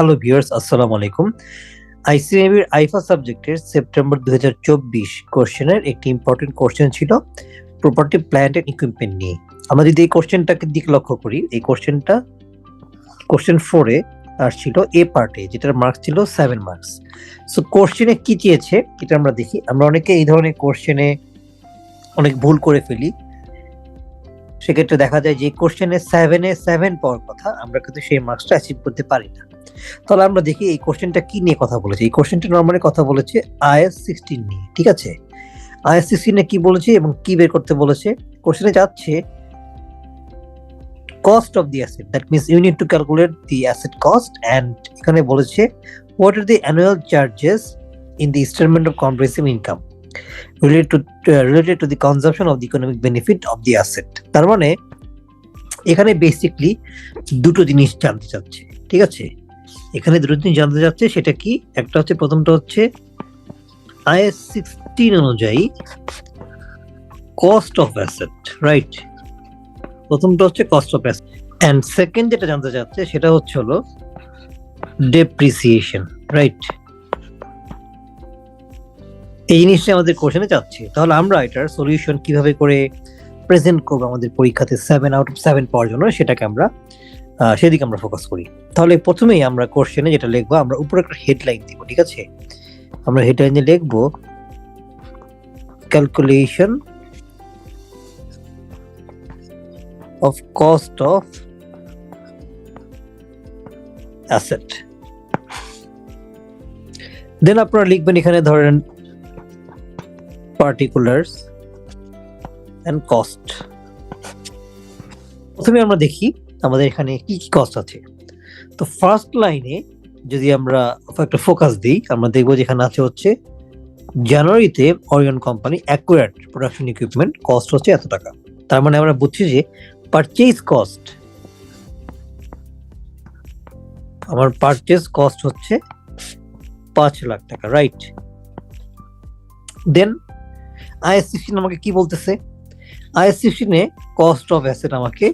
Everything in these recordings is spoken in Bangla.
হ্যালো ভিউয়ার্স আসসালামু আলাইকুম আইসিএবির আইফা সাবজেক্টের সেপ্টেম্বর দুই হাজার চব্বিশ কোশ্চেনের একটি ইম্পর্টেন্ট কোশ্চেন ছিল প্রপার্টি প্ল্যান্ট এন্ড ইকুইপমেন্ট নিয়ে। আমরা যদি এই কোশ্চেনটাকে দিক লক্ষ্য করি, এই কোশ্চেনটা কোশ্চেন ফোরে আসছিল এ পার্টে যেটার মার্কস ছিল সেভেন মার্কস সো কোশ্চেনে কি চেয়েছে এটা আমরা দেখি। আমরা অনেকে এই ধরনের কোশ্চেনে অনেক ভুল করে ফেলি। সেক্ষেত্রে দেখা যায় যে কোশ্চেনে সেভেনে সেভেন পাওয়ার কথা, আমরা কিন্তু সেই মার্কসটা অ্যাচিভ করতে পারি না। তাহলে আমরা দেখি এই কোশ্চেনটা কি নিয়ে কথা বলেছে? এই কোশ্চেনটা নর্মালি কথা বলেছে আইএস সিক্সটিন নিয়ে, ঠিক আছে? আইএস সিক্সটিনে কি বলেছে এবং কি বের করতে বলেছে? কোশ্চেনে যাচ্ছে cost of the asset that means you need to calculate the asset cost and এখানে বলেছে what are the annual charges in the instalment of comprehensive income related to related to the consumption of the economic benefit of the asset তার মানে এখানে বেসিকলি দুটো জিনিস জানতে চাচ্ছে, ঠিক আছে? এখানে দুটো জিনিস জানতে চাচ্ছে সেটা কি? একটা হচ্ছে, প্রথমটা হচ্ছে, আইএস সিক্সটিন অনুযায়ী কস্ট অফ অ্যাসেট রাইট প্রথমটা হচ্ছে cost of asset and second যেটা জানতে চাচ্ছে সেটা হচ্ছে হলো ডেপ্রিসিয়েশন রাইট এই জিনিসটা আমাদের কোশ্চেনে চাচ্ছে তাহলে আমরা এটার সলিউশন কীভাবে করে প্রেজেন্ট করব আমাদের পরীক্ষাতে সেভেন আউট অফ সেভেন পাওয়ার জন্য, সেটাকে আমরা সেদিকে আমরা ফোকাস করি। তাহলে প্রথমেই আমরা কোশ্চেনে যেটা লিখব, আমরা উপরে একটা হেডলাইন দিব, ঠিক আছে? আমরা হেডলাইনে লিখব calculation of cost of asset then আপনারা লিখবেন এখানে ধরেন পার্টিকুলার্স অ্যান্ড কস্ট প্রথমে আমরা দেখি আমাদের এখানে কি কি কস্ট আছে? তো ফার্স্ট লাইনে যদি আমরা একটা ফোকাস দিই, আমরা দেখব যেখানে আছে হচ্ছে জানুয়ারিতে Orion company accurate production equipment cost হচ্ছে এত টাকা। তার মানে আমরা বুঝছি যে পারচেজ কস্ট আমার পারচেজ কস্ট হচ্ছে পাঁচ লাখ টাকা রাইট দেন আইএস সিক্সটিন আমাকে কি বলতেছে? আইএস সিক্সটিনে কস্ট অফ অ্যাসেট আমাকে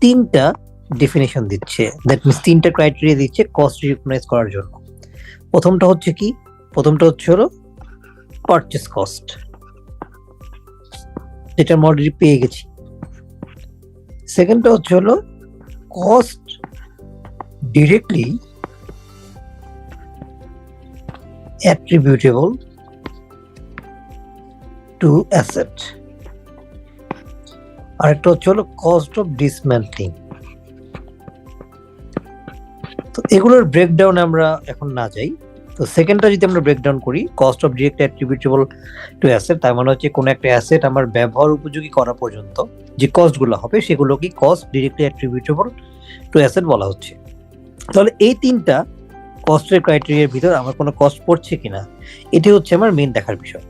তিনটা ডেফিনেশন দিচ্ছে। দ্যাট মিনস তিনটা ক্রাইটেরিয়া দিচ্ছে কস্ট রিকগনাইজ করার জন্য। প্রথমটা হচ্ছে কি? প্রথমটা হচ্ছে হলো পারচেস কস্ট যেটা আমরা অলরেডি পেয়ে গেছি। সেকেন্ডটা হচ্ছে হলো cost directly attributable to asset আরেকটা হচ্ছে হলো কস্ট অফ ডিসম্যান্টলিং তো এগুলোর ব্রেকডাউন আমরা এখন না যাই। তো সেকেন্ডটা যদি আমরা ব্রেকডাউন করি cost of direct attributable to asset তার মানে হচ্ছে কোনো একটা অ্যাসেট আমার ব্যবহার উপযোগী করা পর্যন্ত যে কস্টগুলো হবে সেগুলো কি cost directly attributable to asset বলা হচ্ছে। তাহলে এই তিনটা কস্টের ক্রাইটেরিয়ার ভিতর আমার কোনো কস্ট পড়ছে কিনা, এটি হচ্ছে আমার মেন দেখার বিষয়।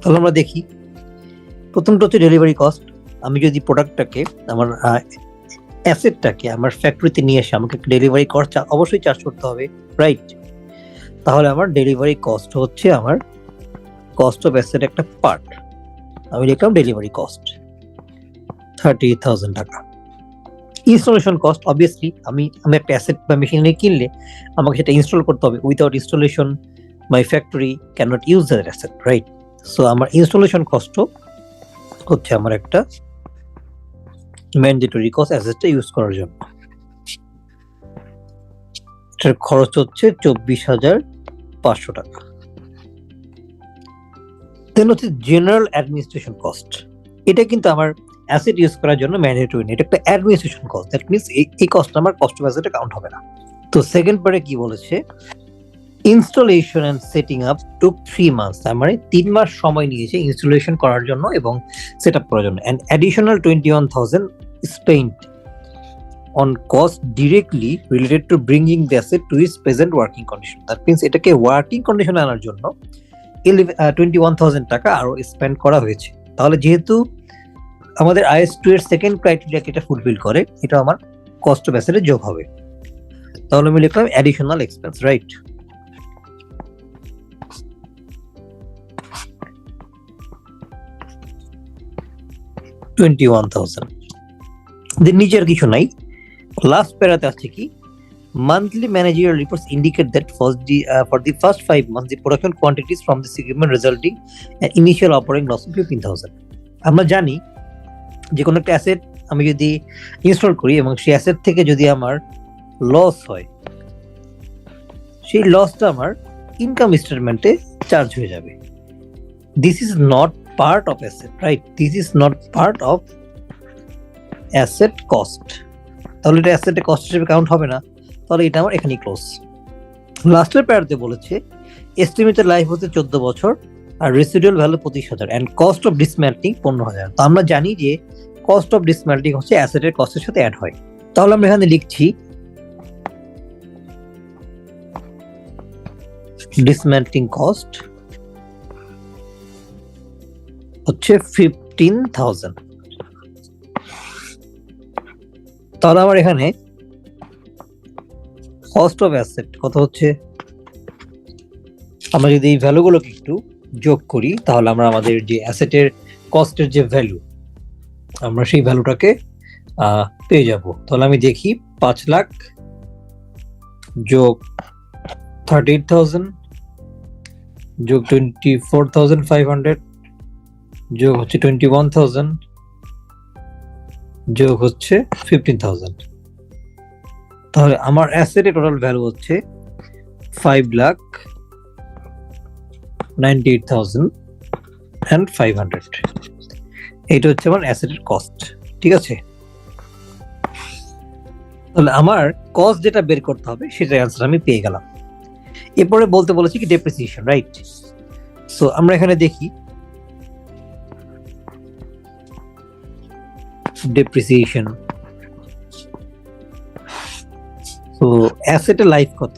তাহলে আমরা দেখি। প্রথমটা হচ্ছে ডেলিভারি কস্ট আমি যদি প্রোডাক্টটাকে আমার অ্যাসেটটাকে আমার ফ্যাক্টরিতে নিয়ে এসে আমাকে ডেলিভারি কস্ট অবশ্যই চার্জ করতে হবে রাইট তাহলে আমার ডেলিভারি কস্ট হচ্ছে আমার কস্ট অফ অ্যাসেট একটা পার্ট আমি লিখলাম ডেলিভারি কস্ট থার্টি থাউজেন্ড টাকা। ইনস্টলেশন কস্ট অবভিয়াসলি আমি আমি একটা অ্যাসেট বা মেশিনারি কিনলে আমাকে সেটা ইনস্টল করতে হবে। Without installation my factory can not use that asset right so আমার ইনস্টলেশন কস্টও হচ্ছে আমার একটা ম্যান্ডেটরি কস্ট অ্যাসেটটা ইউজ করার জন্য। এটার খরচ হচ্ছে চব্বিশ হাজার পাঁচশো টাকা। দেন হচ্ছে জেনারেল অ্যাডমিনিস্ট্রেশন কস্ট এটা কিন্তু আমার অ্যাসেট ইউজ করার জন্য ম্যান্ডেটরি নেই এটা একটা অ্যাডমিনিস্ট্রেশন কস্ট দ্যাট মিনস এই কস্ট আমার কস্ট অফ অ্যাসেটে কাউন্ট হবে না। তো সেকেন্ড পারে কি বলেছে? Installation and setting up took three months তার মানে তিন মাস সময় নিয়েছে ইনস্টলেশন করার জন্য এবং সেট আপ করার জন্য। And additional twenty one thousand spent on cost directly related to bringing the asset to its present working condition that means এটাকে ওয়ার্কিং কন্ডিশনে আনার জন্য টোয়েন্টি ওয়ান থাউজেন্ড টাকা আরও স্পেন্ড করা হয়েছে। তাহলে যেহেতু আমাদের আইএস টু এর সেকেন্ড ক্রাইটেরিয়াকে এটা ফুলফিল করে এটা আমার কস্ট অফ অ্যাসেটে যোগ হবে। তাহলে আমি লিখলাম additional expense right twenty one thousand যে নিজের কিছু নাই। লাস্ট প্যারাতে আছে কি monthly managerial reports indicate that first D for the first five month the production quantities from this equipment resulting initial operating loss of fifteen thousand আমরা জানি যে কোনো একটা অ্যাসেট আমি যদি ইনস্টল করি এবং সেই অ্যাসেট থেকে যদি আমার লস হয়, সেই লসটা আমার ইনকাম স্টেটমেন্টে চার্জ হয়ে যাবে। This is not part of asset right this is not part of asset cost. তাহলে এটা অ্যাসেটে কস্ট হিসেবে কাউন্ট হবে না। তাহলে এটা আমার এখানেই ক্লোজ লাস্টের প্যারাতে বলেছে এস্টিমেটেড লাইফ হচ্ছে চোদ্দ বছর আর রেসিডুয়াল ভ্যালু পঁচিশ হাজার অ্যান্ড কস্ট অফ ডিসম্যান্টলিং পনেরো হাজার। তো আমরা জানি যে কস্ট অফ ডিসম্যান্টলিং হচ্ছে অ্যাসেটের কস্টের সাথে অ্যাড হয়। তাহলে আমরা এখানে লিখছি ডিসম্যান্টলিং কস্ট হচ্ছে ফিফটিন থাউজেন্ড তাহলে আমার এখানে কস্ট অফ অ্যাসেট কত হচ্ছে? আমরা যদি এই ভ্যালুগুলোকে একটু যোগ করি, তাহলে আমরা আমাদের যে অ্যাসেটের কস্টের যে ভ্যালু আমরা সেই ভ্যালুটাকে পেয়ে যাব। তাহলে আমি দেখি পাঁচ লাখ যোগ থার্টি এইট থাউজেন্ড যোগ twenty four thousand five hundred যোগ হচ্ছে টোয়েন্টি ওয়ান থাউজেন্ড যোগ হচ্ছে ফিফটিন থাউজেন্ড তাহলে আমার অ্যাসেটের টোটাল ভ্যালু হচ্ছে five lakh ninety eight thousand and five hundred এইটা হচ্ছে আমার অ্যাসেটের কস্ট ঠিক আছে? তাহলে আমার কস্ট যেটা বের করতে হবে, সেটার অ্যান্সার আমি পেয়ে গেলাম। এরপরে বলতে বলেছি কি ডেপ্রিসিয়েশন রাইট সো আমরা এখানে দেখি ডেপ্রিসিয়েশন তো অ্যাসেটের লাইফ কত?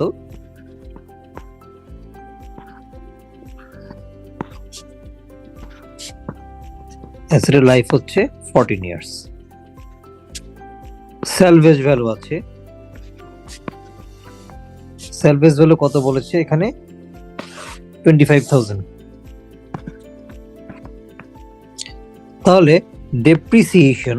অ্যাসেটের লাইফ হচ্ছে ফোরটিন ইয়ার্স সেলভেজ ভ্যালু আছে। সেলভেজ ভ্যালু কত বলেছে এখানে? টোয়েন্টি ফাইভ থাউজেন্ড তাহলে ডেপ্রিসিয়েশন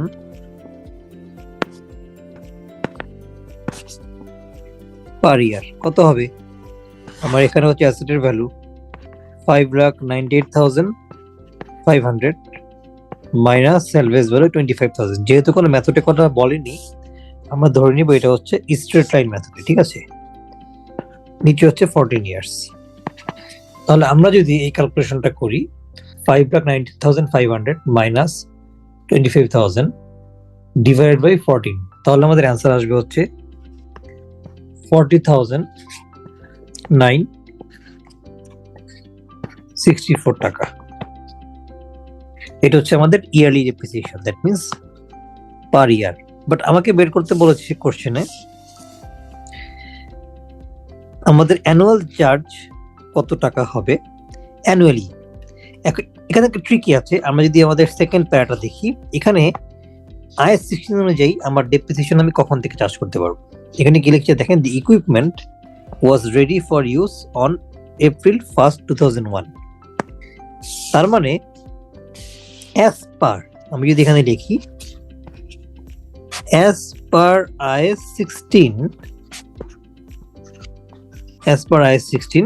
পার ইয়ার কত হবে? আমার এখানে হচ্ছে অ্যাসেটের value five lakh ninety eight thousand five hundred minus salvage value twenty five thousand যেহেতু কোনো মেথডে কথা বলেনি, আমরা ধরে নিব এটা হচ্ছে স্ট্রেট লাইন মেথডে ঠিক আছে? নিচে হচ্ছে ফোরটিন ইয়ার্স তাহলে আমরা যদি এই ক্যালকুলেশনটা করি five lakh ninety thousand five hundred minus twenty five thousand divide by fourteen তাহলে আমাদের অ্যান্সার আসবে হচ্ছে forty thousand nine sixty four টাকা। এটা হচ্ছে আমাদের yearly depreciation that means per year but আমাকে বের করতে বলেছে কোশ্চেনে আমাদের অ্যানুয়াল চার্জ কত টাকা হবে? অ্যানুয়ালি এখানে একটা ট্রিকি আছে, আমরা যদি আমাদের সেকেন্ড প্যারাটা দেখি, এখানে আইএস সিক্সটিন অনুযায়ী আমার ডেপ্রিসিয়েশন আমি কখন থেকে চার্জ করতে পারব? এখানে কি লিখছে? দেখেন the equipment was ready for use on April first two thousand one তার মানে অ্যাজ পার আমি যদি এখানে লিখি as per IS sixteen as per IS sixteen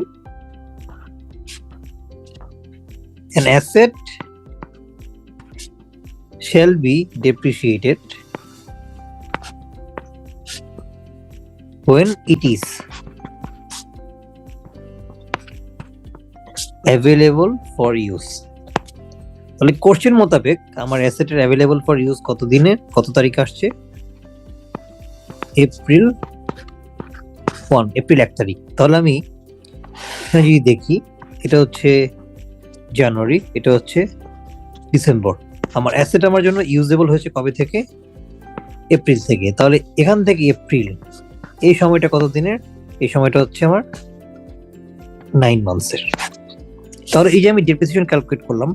an asset shall be depreciated when it is available for use. তাহলে কোশ্চেন মোতাবেক আমার অ্যাসেটের অ্যাভেলেবল ফর ইউজ কত দিনে, কত তারিখ আসছে? এপ্রিল ওয়ান এপ্রিল এক তারিখ। তাহলে আমি যদি দেখি, এটা হচ্ছে জানুয়ারি এটা হচ্ছে ডিসেম্বর আমার অ্যাসেট আমার জন্য ইউজেবল হয়েছে কবে থেকে? এপ্রিল থেকে। তাহলে এখান থেকে এপ্রিল এই সময়টা কত দিনের এই সময়টা হচ্ছে আমার নাইন মান্থসের তাহলে এই যে আমি ডেপ্রিসিয়েশন ক্যালকুলেট করলাম,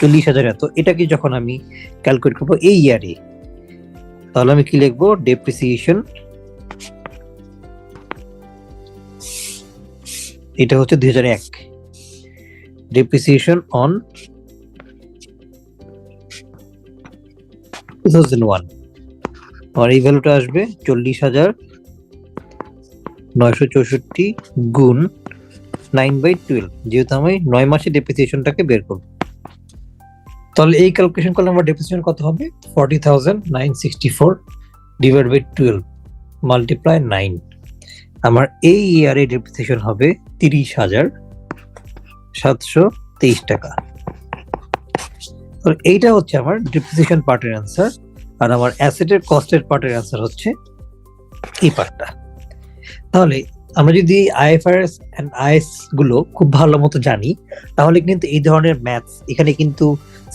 চল্লিশ হাজার এত এটাকে যখন আমি ক্যালকুলেট করব এই ইয়ারে তাহলে আমি কি লিখব? ডেপ্রিসিয়েশন এটা হচ্ছে দুই হাজার এক। Depreciation on two thousand one আমার এই ভ্যালুটা আসবে চল্লিশ হাজার নয়শো চৌষট্টি গুণ নাইন বাই টুয়েলভ, যেহেতু আমি নয় মাসে ডেপ্রিসিয়েশনটাকে বের করব। তাহলে এই ক্যালকুলেশন করলে আমার ডেপ্রিসিয়েশন কত হবে? Forty thousand nine sixty four divide by twelve multiply nine আমার এই ইয়ারে ডেপ্রিসিয়েশন হবে তিরিশ হাজার সাতশো তেইশ টাকা। এইটা হচ্ছে আমার ডেপ্রিসিয়েশন পার্টের অ্যান্সার আর আমার অ্যাসেটের কস্টের পার্টের অ্যান্সার হচ্ছে এই পার্টটা তাহলে আমরা যদি আইএফআরএস এন্ড আইএসগুলো খুব ভালো মতো জানি, তাহলে কিন্তু এই ধরনের ম্যাথস এখানে কিন্তু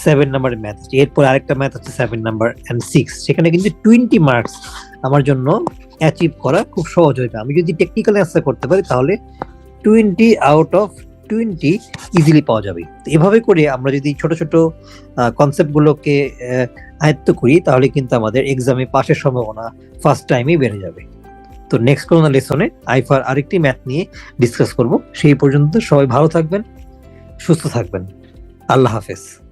সেভেন নাম্বারের ম্যাথ আছে এরপর আরেকটা ম্যাথ আছে সেভেন নাম্বার অ্যান্ড সিক্স সেখানে কিন্তু টোয়েন্টি মার্কস আমার জন্য অ্যাচিভ করা খুব সহজ হয়ে যায়। আমি যদি টেকনিক্যাল অ্যান্সার করতে পারি, তাহলে twenty out of twenty easily পাওয়া যাবে। এভাবে করে আমরা যদি ছোট ছোট কনসেপ্টগুলোকে আয়ত্ত করি, তাহলে কিন্তু আমাদের এক্সামে পাশের সম্ভাবনা ফার্স্ট টাইমেই বেড়ে যাবে। তো নেক্সট কোনো লেসনে আইফার আরেকটি ম্যাথ নিয়ে ডিসকাস করব। সেই পর্যন্ত সবাই ভালো থাকবেন, সুস্থ থাকবেন। আল্লাহ হাফেজ।